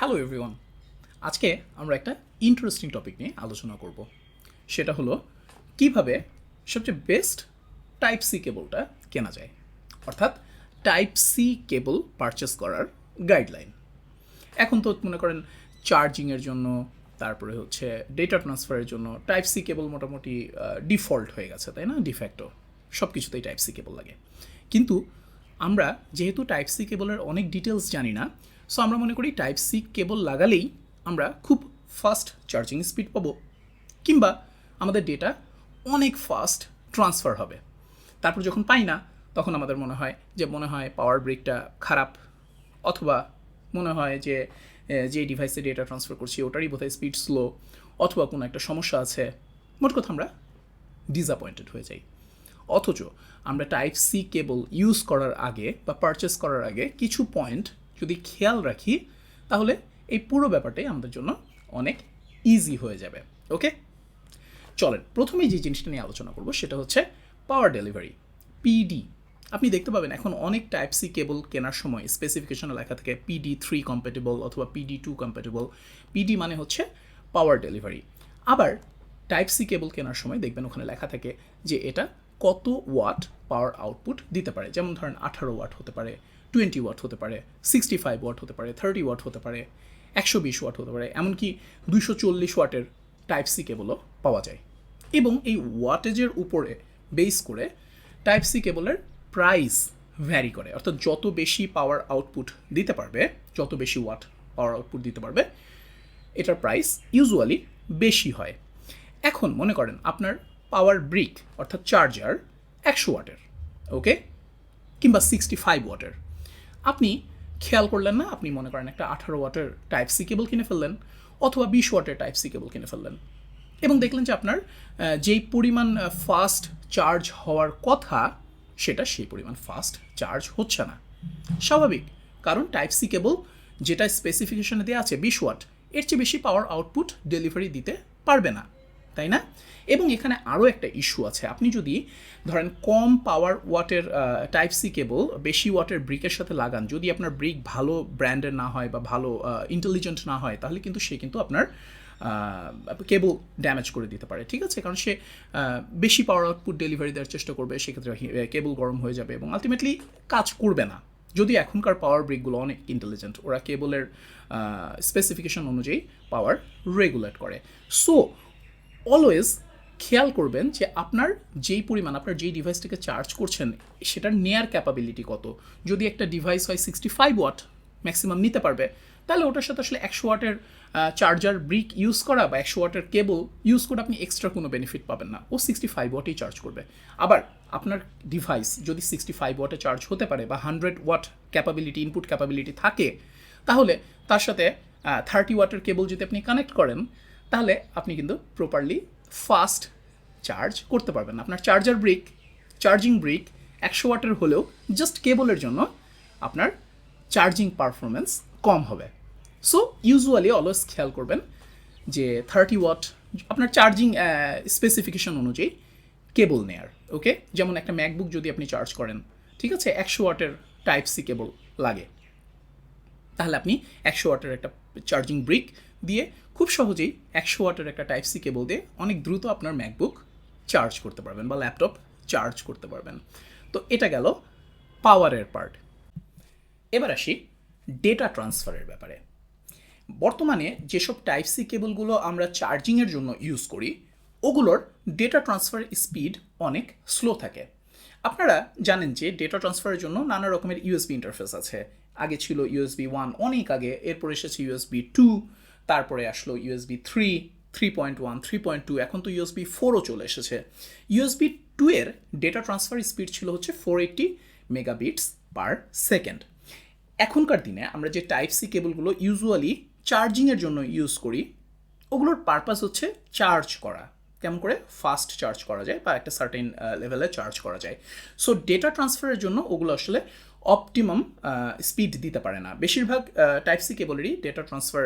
Hello everyone আজকে আমরা একটা ইন্টারেস্টিং টপিক নিয়ে আলোচনা করব। সেটা হলো, কীভাবে সবচেয়ে বেস্ট টাইপ সি কেবলটা কেনা যায়? অর্থাৎ টাইপ সি কেবল পারচেস করার গাইডলাইন এখন তো মনে করেন চার্জিংয়ের জন্য, তারপরে হচ্ছে ডেটা ট্রান্সফারের জন্য টাইপ সি কেবল মোটামুটি ডিফল্ট হয়ে গেছে, তাই না? ডিফ্যাক্টো সব কিছুতেই টাইপ সি কেবল লাগে। কিন্তু আমরা যেহেতু টাইপ সি কেবলের অনেক ডিটেলস জানি না সো আমরা মনে করি টাইপ সি কেবল লাগালেই আমরা খুব ফাস্ট চার্জিং স্পিড পাবো, কিংবা আমাদের ডেটা অনেক ফাস্ট ট্রান্সফার হবে। তারপর যখন পাই না, তখন আমাদের মনে হয় যে মনে হয় পাওয়ার ব্রেকটা খারাপ, অথবা মনে হয় যে যে ডিভাইসে ডেটা ট্রান্সফার করছি ওটারই বোধহয় স্পিড স্লো অথবা কোনো একটা সমস্যা আছে, মোট কথা আমরা ডিসঅ্যাপয়েন্টেড হয়ে যাই। অথচ আমরা টাইপ সি কেবল ইউজ করার আগে বা পারচেস করার আগে কিছু পয়েন্ট যদি খেয়াল রাখি, তাহলে এই পুরো ব্যাপারটাই আমাদের জন্য অনেক ইজি হয়ে যাবে ওকে চলেন প্রথমে যে জিনিসটা নিয়ে আলোচনা করব, সেটা হচ্ছে পাওয়ার ডেলিভারি পিডি আপনি দেখতে পাবেন এখন অনেক টাইপ সি কেবল কেনার সময় স্পেসিফিকেশনে লেখা থাকে পিডি থ্রি কম্প্যাটেবল অথবা পিডি টু কম্প্যাটেবল পিডি মানে হচ্ছে পাওয়ার ডেলিভারি আবার টাইপ সি কেবল কেনার সময় দেখবেন ওখানে লেখা থাকে যে এটা কত ওয়াট পাওয়ার আউটপুট দিতে পারে। যেমন ধরেন আঠারো ওয়াট হতে পারে টোয়েন্টি ওয়াট হতে পারে সিক্সটি ফাইভ ওয়াট হতে পারে থার্টি ওয়াট হতে পারে, একশো বিশ ওয়াট হতে পারে, এমনকি দুইশো চল্লিশ ওয়াটের টাইপ সি কেবলও পাওয়া যায়। এবং এই ওয়াটেজের উপরে বেস করে টাইপ সি কেবলের প্রাইস ভ্যারি করে। অর্থাৎ যত বেশি পাওয়ার আউটপুট দিতে পারবে, যত বেশি ওয়াট পাওয়ার আউটপুট দিতে পারবে, এটার প্রাইস ইউজুয়ালি বেশি হয়। এখন মনে করেন আপনার পাওয়ার ব্রিক অর্থাৎ চার্জার একশো ওয়াটের ওকে কিংবা সিক্সটি ফাইভ ওয়াটের আপনি খেয়াল করলেন না? আপনি মনে করেন একটা আঠারো ওয়াটের টাইপ সি কেবল কিনে ফেললেন অথবা বিশ ওয়াটের টাইপ সি কেবল কিনে ফেললেন। এবং দেখলেন যে আপনার যেই পরিমাণ ফাস্ট চার্জ হওয়ার কথা, সেটা সেই পরিমাণ ফাস্ট চার্জ হচ্ছে না। স্বাভাবিক। কারণ টাইপ সি কেবল যেটা স্পেসিফিকেশনে দেওয়া আছে বিশ ওয়াট, এর চেয়ে বেশি পাওয়ার আউটপুট ডেলিভারি দিতে পারবে না। তাই না? এবং এখানে আরও একটা ইস্যু আছে। আপনি যদি ধরেন কম পাওয়ার ওয়াটের টাইপ সি কেবল বেশি ওয়াটের ব্রিকের সাথে লাগান, যদি আপনার ব্রিক ভালো ব্র্যান্ডের না হয় বা ভালো ইন্টেলিজেন্ট না হয়, তাহলে কিন্তু সে কিন্তু আপনার কেবল ড্যামেজ করে দিতে পারে। ঠিক আছে? কারণ সে বেশি পাওয়ার আউটপুট ডেলিভারি দেওয়ার চেষ্টা করবে, সেক্ষেত্রে কেবল গরম হয়ে যাবে এবং আলটিমেটলি কাজ করবে না। যদি এখনকার পাওয়ার ব্রিকগুলো অনেক ইন্টেলিজেন্ট ওরা কেবলের স্পেসিফিকেশন অনুযায়ী পাওয়ার রেগুলেট করে। সো অলওয়েজ খেয়াল করবেন যে আপনার যেই পরিমাণ, আপনার যেই ডিভাইসটাকে চার্জ করছেন, সেটার নেয়ার ক্যাপাবিলিটি কত? যদি একটা ডিভাইস হয় সিক্সটি ফাইভ ওয়াট ম্যাক্সিমাম নিতে পারবে, তাহলে ওটার সাথে আসলে একশো ওয়াটের চার্জার ব্রিক ইউজ করা বা একশো ওয়াটের কেবল ইউজ করে আপনি এক্সট্রা কোনো বেনিফিট পাবেন না। ও সিক্সটি ফাইভ ওয়াটেই চার্জ করবে। আবার আপনার ডিভাইস যদি সিক্সটি ফাইভ ওয়াটে চার্জ হতে পারে বা hundred watt capability input capability থাকে, তাহলে তার সাথে থার্টি ওয়াটের কেবল যদি আপনি কানেক্ট করেন তাহলে আপনি কিন্তু প্রপারলি ফাস্ট চার্জ করতে পারবেন আপনার চার্জার ব্রিক চার্জিং ব্রিক একশো ওয়াটের হলেও জাস্ট কেবলের জন্য আপনার চার্জিং পারফরমেন্স কম হবে। সো ইউজুয়ালি অলওয়েজ খেয়াল করবেন যে থার্টি ওয়াট আপনার চার্জিং স্পেসিফিকেশন অনুযায়ী কেবল নেয়ার ওকে যেমন একটা ম্যাকবুক যদি আপনি চার্জ করেন, ঠিক আছে? একশো ওয়াটের টাইপ সি কেবল লাগে। তাহলে আপনি একশো ওয়াটের একটা চার্জিং ব্রিক দিয়ে খুব সহজেই একশো ওয়াটের একটা টাইপ সি কেবল দিয়ে অনেক দ্রুত আপনার ম্যাকবুক চার্জ করতে পারবেন বা ল্যাপটপ চার্জ করতে পারবেন। তো এটা গেল পাওয়ারের পার্ট এবার আসি ডেটা ট্রান্সফারের ব্যাপারে। বর্তমানে যেসব টাইপ সি কেবলগুলো আমরা চার্জিংয়ের জন্য ইউজ করি, ওগুলোর ডেটা ট্রান্সফার স্পিড অনেক স্লো থাকে। আপনারা জানেন যে ডেটা ট্রান্সফারের জন্য নানা রকমের ইউএসবি ইন্টারফেস আছে। আগে ছিল ইউএসবি ওয়ান অনেক আগে, এরপর এসেছে ইউএসবি টু তারপরে আসলো USB three three point one three point two এখন তো ইউএসবি ফোরও চলে এসেছে। ইউএসবি টু এর ডেটা ট্রান্সফার স্পিড ছিল হচ্ছে four eighty megabits per second এখনকার দিনে আমরা যে টাইপ সি কেবলগুলো ইউজুয়ালি চার্জিংয়ের জন্য ইউজ করি, ওগুলোর পারপাস হচ্ছে চার্জ করা। কেমন করে? ফাস্ট চার্জ করা যায় বা একটা সার্টেন লেভেলে চার্জ করা যায়। সো ডেটা ট্রান্সফারের জন্য ওগুলো আসলে অপটিমাম স্পিড দিতে পারে না। বেশিরভাগ টাইপ সি কেবলেরই ডেটা ট্রান্সফার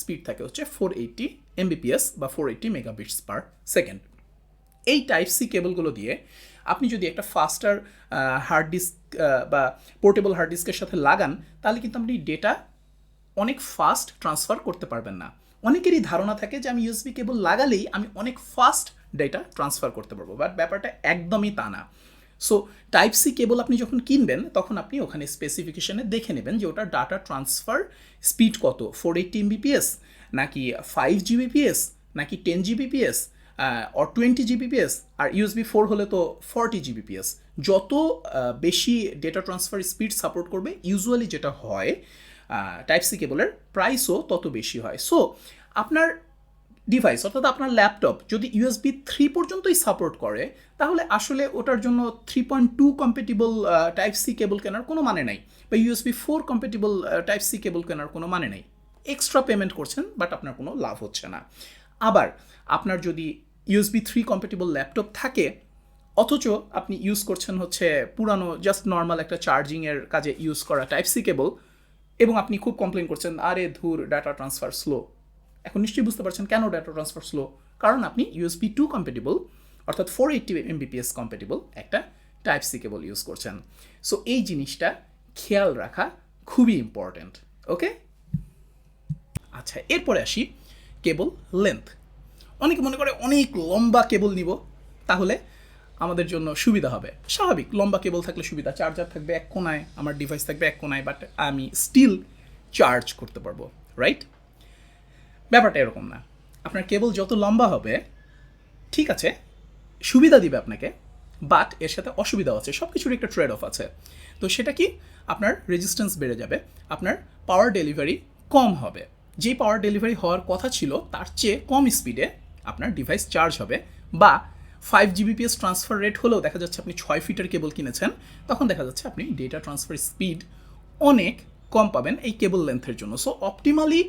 স্পিড থাকে হচ্ছে ফোর এইটটি এমবিপিএস বা four eighty megabits per second এই টাইপ সি কেবলগুলো দিয়ে আপনি যদি একটা ফাস্টার হার্ড ডিস্ক বা পোর্টেবল হার্ড ডিস্কের সাথে লাগান, তাহলে কিন্তু আপনি ডেটা অনেক ফাস্ট ট্রান্সফার করতে পারবেন না। অনেকেরই ধারণা থাকে যে আমি ইউএসবি কেবল লাগালেই আমি অনেক ফাস্ট ডেটা ট্রান্সফার করতে পারব বাট ব্যাপারটা একদমই তা না। সো টাইপ সি কেবল আপনি যখন কিনবেন, তখন আপনি ওখানে স্পেসিফিকেশানে দেখে নেবেন যে ওটার ডাটা ট্রান্সফার স্পিড কত? ফোর এইটটি এমবিপিএস নাকি ফাইভ জিবিপিএস নাকি ten Gbps or twenty Gbps R USB four হলে তো ফর্টি জিবিপিএস যত বেশি ডেটা ট্রান্সফার স্পিড সাপোর্ট করবে ইউজুয়ালি যেটা হয় টাইপ সি কেবলের প্রাইসও তত বেশি হয়। সো আপনার ডিভাইস অর্থাৎ আপনার ল্যাপটপ যদি ইউএসবি থ্রি পর্যন্তই সাপোর্ট করে, তাহলে আসলে ওটার জন্য three point two compatible type C cable কেনার কোনো মানে নাই বা USB four compatible type C cable কেনার কোনো মানে নেই। এক্সট্রা পেমেন্ট করছেন বাট আপনার কোনো লাভ হচ্ছে না। আবার আপনার যদি ইউএসবি থ্রি কম্পেটিবল ল্যাপটপ থাকে, অথচ আপনি ইউজ করছেন হচ্ছে পুরানো জাস্ট নর্মাল একটা চার্জিংয়ের কাজে ইউজ করা টাইপ সি কেবল এবং আপনি খুব কমপ্লেন করছেন, আরে ধুর ডাটা ট্রান্সফার স্লো এখন নিশ্চয়ই বুঝতে পারছেন কেন ডাটা ট্রান্সফার স্লো কারণ আপনি ইউএসবি টু কম্পেটেবল অর্থাৎ ফোর এইটটি এমবিপিএস কম্পেটেবল একটা টাইপ সি কেবল ইউজ করছেন। সো এই জিনিসটা খেয়াল রাখা খুবই ইম্পর্ট্যান্ট ওকে আচ্ছা এরপরে আসি কেবল লেন্থ অনেকে মনে করে অনেক লম্বা কেবল নিব, তাহলে আমাদের জন্য সুবিধা হবে। স্বাভাবিক, লম্বা কেবল থাকলে সুবিধা চার্জার থাকবে এক কোনায়, আমার ডিভাইস থাকবে এক কোনায় বাট আমি স্টিল চার্জ করতে পারব রাইট ব্যাপারটা এরকম না। আপনার কেবল যত লম্বা হবে, ঠিক আছে, সুবিধা দিবে আপনাকে বাট এর সাথে অসুবিধাও আছে সব কিছুর একটা ট্রেড অফ আছে। তো সেটা কি? আপনার রেজিস্ট্যান্স বেড়ে যাবে, আপনার পাওয়ার ডেলিভারি কম হবে। যেই পাওয়ার ডেলিভারি হওয়ার কথা ছিল, তার চেয়ে কম স্পিডে আপনার ডিভাইস চার্জ হবে, বা ফাইভ জিবিপিএস ট্রান্সফার রেট হলেও দেখা যাচ্ছে আপনি ছয় ফিটের কেবল কিনেছেন, তখন দেখা যাচ্ছে আপনি ডেটা ট্রান্সফার স্পিড অনেক কম পাবেন এই কেবল লেন্থের জন্য। সো অপটিমালি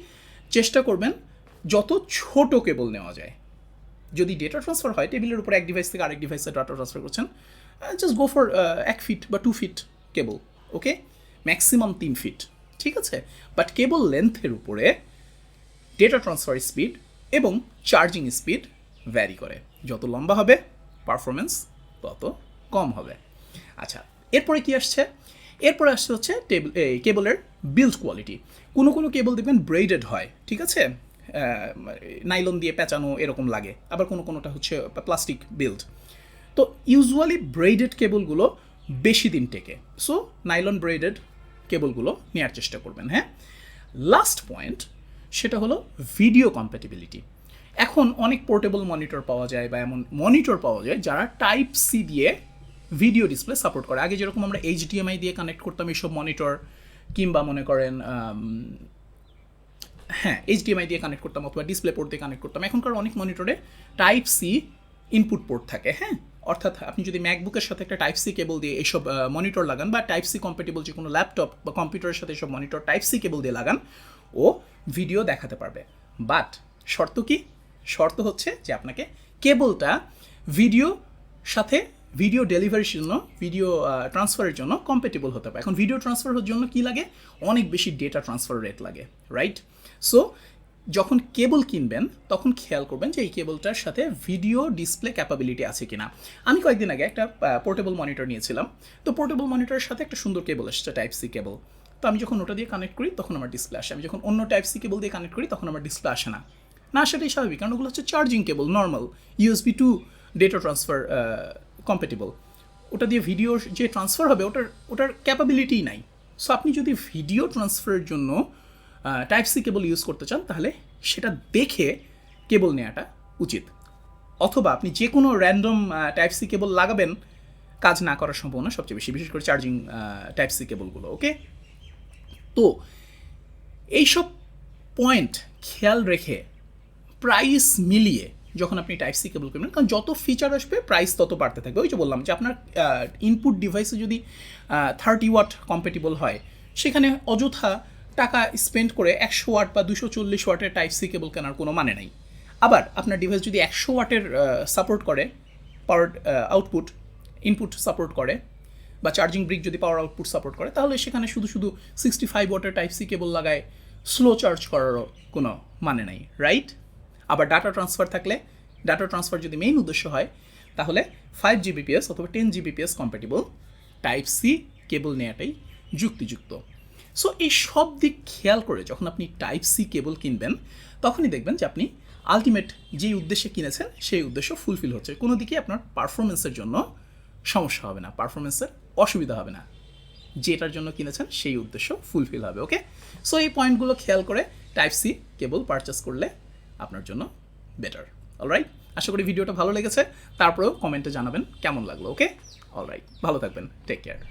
চেষ্টা করবেন যত ছোট কেবল নেওয়া যায়, যদি ডেটা ট্রান্সফার হয় টেবিলের উপর এক ডিভাইস থেকে আরেক ডিভাইসে ডাটা ট্রান্সফার করছেন জাস্ট গো ফর এক ফিট বা two feet cable okay maximum তিন ফিট ঠিক আছে? বাট কেবল লেন্থের উপরে ডেটা ট্রান্সফার স্পিড এবং চার্জিং স্পিড ভ্যারি করে। যত লম্বা হবে পারফরমেন্স তত কম হবে। আচ্ছা এরপরে কি আসছে? এরপরে আসছে হচ্ছে টেবিল কেবলের বিল্ড কোয়ালিটি কোনো কোনো কেবল দেখবেন ব্রেডেড হয়, ঠিক আছে? নাইলন দিয়ে পেঁচানো এরকম লাগে। আবার কোনো কোনোটা হচ্ছে প্লাস্টিক বিল্ড। তো ইউজুয়ালি ব্রেডেড কেবলগুলো বেশি দিন টেকে। সো নাইলন ব্রেডেড কেবলগুলো নেওয়ার চেষ্টা করবেন হ্যাঁ? লাস্ট পয়েন্ট সেটা হলো ভিডিও কম্প্যাটিবিলিটি এখন অনেক পোর্টেবল মনিটর পাওয়া যায় বা এমন মনিটর পাওয়া যায় যারা টাইপ সি দিয়ে ভিডিও ডিসপ্লে সাপোর্ট করে। আগে যেরকম আমরা এইচডিএমআই দিয়ে কানেক্ট করতাম এইসব মনিটর কিংবা মনে করেন হ্যাঁ এইচডিএমআই দিয়ে কানেক্ট করতাম অথবা ডিসপ্লে পোর্ট দিয়ে কানেক্ট করতাম। এখনকার অনেক মনিটরে টাইপ সি ইনপুট পোর্ট থাকে হ্যাঁ? অর্থাৎ আপনি যদি ম্যাকবুকের সাথে একটা টাইপ সি কেবল দিয়ে এইসব মনিটর লাগান বা টাইপ সি কম্পেটেবল যে কোনো ল্যাপটপ বা কম্পিউটারের সাথে এসব মনিটর টাইপ সি কেবল দিয়ে লাগান, ও ভিডিও দেখাতে পারবে। বাট শর্ত কি? শর্ত হচ্ছে যে আপনাকে কেবলটা ভিডিও সাথে ভিডিও ডেলিভারির জন্য ভিডিও ট্রান্সফারের জন্য কম্পেটেবল হতে পারে। এখন ভিডিও ট্রান্সফারের জন্য কী লাগে? অনেক বেশি ডেটা ট্রান্সফার রেট লাগে রাইট সো যখন কেবল কিনবেন, তখন খেয়াল করবেন যে এই কেবলটার সাথে ভিডিও ডিসপ্লে ক্যাপাবিলিটি আছে কিনা। আমি কয়েকদিন আগে একটা পোর্টেবল মনিটর নিয়েছিলাম। তো পোর্টেবল মনিটরের সাথে একটা সুন্দর কেবল এসেছে টাইপ সি কেবল তো আমি যখন ওটা দিয়ে কানেক্ট করি, তখন আমার ডিসপ্লে আসে। আমি যখন অন্য টাইপ সি কেবল দিয়ে কানেক্ট করি, তখন আমার ডিসপ্লে আসে না। না সেটাই স্বাভাবিক, কারণ ওগুলো হচ্ছে charging cable normal USB two data transfer compatible ওটা দিয়ে ভিডিও যে ট্রান্সফার হবে, ওটার ওটার ক্যাপাবিলিটিই নাই। সো আপনি যদি ভিডিও ট্রান্সফারের জন্য টাইপ সি কেবল ইউজ করতে চান, তাহলে সেটা দেখে কেবল নেওয়াটা উচিত। অথবা আপনি যে কোনো র্যান্ডম টাইপ সি কেবল লাগাবেন, কাজ না করার সম্ভাবনা সবচেয়ে বেশি, বিশেষ করে চার্জিং টাইপ সি কেবলগুলো ওকে তো, এইসব পয়েন্ট খেয়াল রেখে প্রাইস মিলিয়ে যখন আপনি টাইপ সি কেবল কিনবেন, কারণ যত ফিচার আসবে প্রাইস তত বাড়তে থাকবে। ওই যে বললাম যে আপনার ইনপুট ডিভাইসে যদি থার্টি ওয়াট কম্পেটিবল হয়, সেখানে অযথা টাকা স্পেন্ড করে একশো ওয়াট বা দুশো চল্লিশ ওয়াটের টাইপ সি কেবল কেনার কোনো মানে নাই। আবার আপনার ডিভাইস যদি একশো ওয়াটের সাপোর্ট করে পাওয়ার আউটপুট ইনপুট সাপোর্ট করে, বা চার্জিং ব্রিক যদি পাওয়ার আউটপুট সাপোর্ট করে, তাহলে সেখানে শুধু শুধু সিক্সটি ফাইভ ওয়াটের টাইপ সি কেবল লাগায় স্লো চার্জ করারও কোনো মানে নাই রাইট আবার ডাটা ট্রান্সফার থাকলে ডাটা ট্রান্সফার যদি মেইন উদ্দেশ্য হয়, তাহলে ফাইভ জিবিপিএস অথবা ten Gbps compatible type C cable নেওয়াটাই যুক্তিযুক্ত। সো এই সব দিক খেয়াল করে যখন আপনি টাইপ সি কেবল কিনবেন, তখনই দেখবেন যে আপনি আলটিমেট যেই উদ্দেশ্যে কিনেছেন, সেই উদ্দেশ্য ফুলফিল হচ্ছে। কোনো দিকে আপনার পারফরমেন্সের জন্য সমস্যা হবে না পারফরমেন্সের অসুবিধা হবে না। যেটার জন্য কিনেছেন, সেই উদ্দেশ্য ফুলফিল হবে ওকে সো এই পয়েন্টগুলো খেয়াল করে টাইপ সি কেবল পারচেস করলে আপনার জন্য বেটার অলরাইট আশা করি ভিডিওটা ভালো লেগেছে। তারপরেও কমেন্টে জানাবেন কেমন লাগল ওকে অল রাইট ভালো থাকবেন। Take care